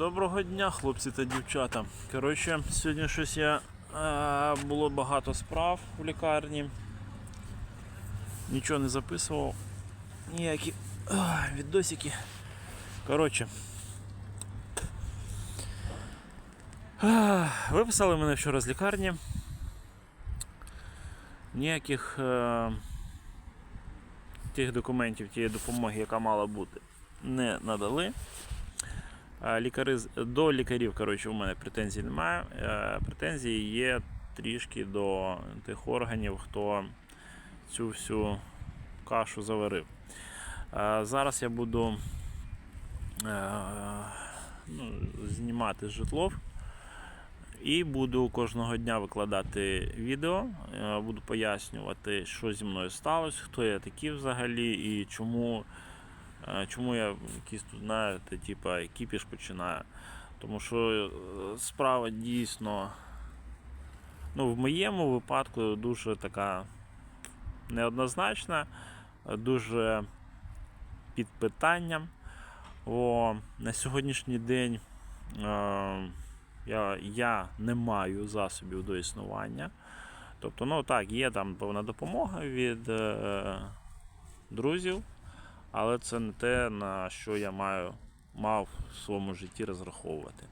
Доброго дня, хлопці та дівчата. Коротше, сьогодні щось я е, було багато справ в лікарні. Нічого не записував. Ніякі е, відосики. Коротше. Е, виписали мене вчора з лікарні. Ніяких е, тих документів, тієї допомоги, яка мала бути, не надали. Лікари, до лікарів коротше, у мене претензій немає. Е, Претензії є трішки до тих органів, хто цю всю кашу заварив. Е, Зараз я буду е, ну, знімати житлов і буду кожного дня викладати відео. Буду пояснювати, що зі мною сталося, хто я такий взагалі і чому. Чому я якийсь тут, знаєте, типа кіпіш починаю? Тому що е, справа дійсно, ну, в моєму випадку дуже така неоднозначна, дуже під питанням. О, на сьогоднішній день е, я, я не маю засобів до існування. Тобто, ну так, є там певна допомога від е, друзів. Але це не те, на що я маю, мав в своєму житті розраховувати.